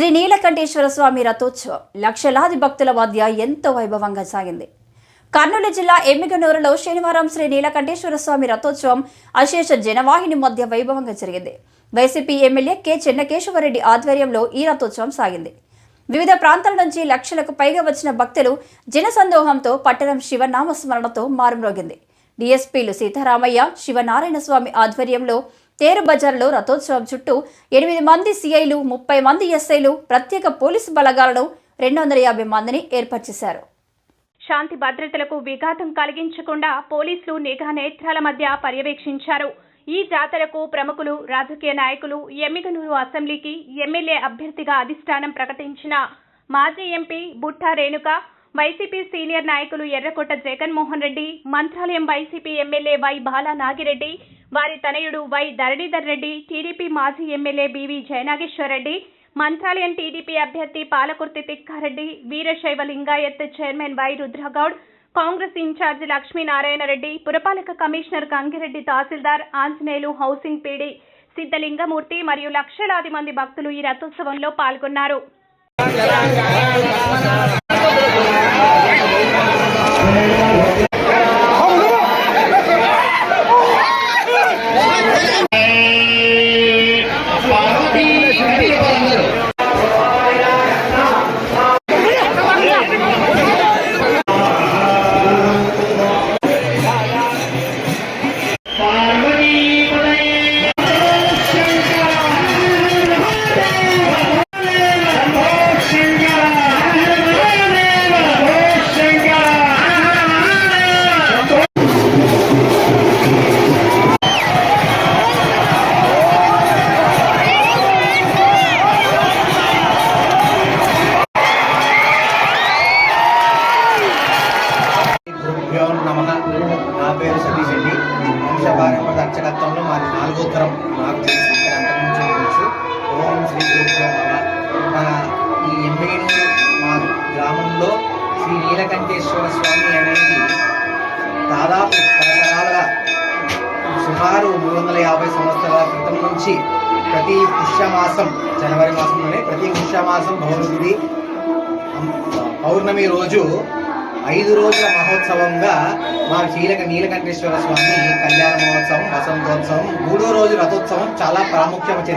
శ్రీ నీలకంఠేశ్వర స్వామి రథోత్సవం లక్షలాది భక్తుల మధ్య ఎంతో వైభవంగా సాగింది. కర్నూలు జిల్లా ఎమ్మిగనూరులో శనివారం శ్రీ నీలకంఠేశ్వర స్వామి రథోత్సవం అశేష జనవాహిని మధ్య వైభవంగా జరిగింది. వైసీపీ ఎమ్మెల్యే కె చెన్నకేశవరెడ్డి ఆధ్వర్యంలో ఈ రథోత్సవం సాగింది. వివిధ ప్రాంతాల నుంచి లక్షలకు పైగా వచ్చిన భక్తులు జనసందోహంతో పట్టణం శివనామస్మరణతో మారుమ్రోగింది. డిఎస్పీలు సీతారామయ్య శివనారాయణ స్వామి ఆధ్వర్యంలో తేరు బజార్లో రథోత్సవం చుట్టూ ఎనిమిది మంది సిఐలు ముప్పై మంది ఎస్ఐలు ప్రత్యేక పోలీసు బలగాలను రెండు వందల యాభై మందిని ఏర్పాటు చేశారు. శాంతి భద్రతలకు విఘాతం కలిగించకుండా పోలీసులు నిఘా నేత్రాల మధ్య పర్యవేక్షించారు. ఈ జాతరకు ప్రముఖులు రాజకీయ నాయకులు ఎమ్మిగనూరు అసెంబ్లీకి ఎమ్మెల్యే అభ్యర్థిగా అధిష్టానం ప్రకటించిన మాజీ ఎంపీ బుట్టా రేణుక వైసీపీ సీనియర్ నాయకులు Errakota Jaganmohan Reddy Mantralayam YCP MLA Y Bala Nagireddy వారి తనయుడు వై ధరణీధర్ రెడ్డి టీడీపీ మాజీ MLA BV Jayanageswar Reddy Mantralayam TDP అభ్యర్థి Palakurthi Tikkareddy Veerashaiva Lingayat chairman Y Rudragoud Congress in charge Lakshminarayana Reddy పురపాలక commissioner Gangireddy tahsildar Anjaneyulu housing PD Siddalingamurthy మరియు లక్షలాది మంది భక్తులు ఈ రథోత్సవంలో పాల్గొన్నారు. నమ. నా పేరు సతీష్ రెడ్డి భార్య దర్శకత్వంలో మాది నాలుగోత్తరం నాకు ఇక్కడ తెలుసు ఓం శ్రీ నమ. ఈ ఎంపీ మా గ్రామంలో శ్రీ నీలకంఠేశ్వర స్వామి అనేది దాదాపు తరతరాలుగా సుమారు మూడు వందల యాభై సంవత్సరాల క్రితం నుంచి ప్రతి పుష్యమాసం జనవరి మాసంలోనే ప్రతి పుష్యమాసం పౌర్ణమి పౌర్ణమి రోజు ఐదు రోజుల మహోత్సవంగా మా కీలక నీలకంఠేశ్వర స్వామి కళ్యాణ మహోత్సవం వసంతోత్సవం మూడో రోజు రథోత్సవం చాలా ప్రాముఖ్యం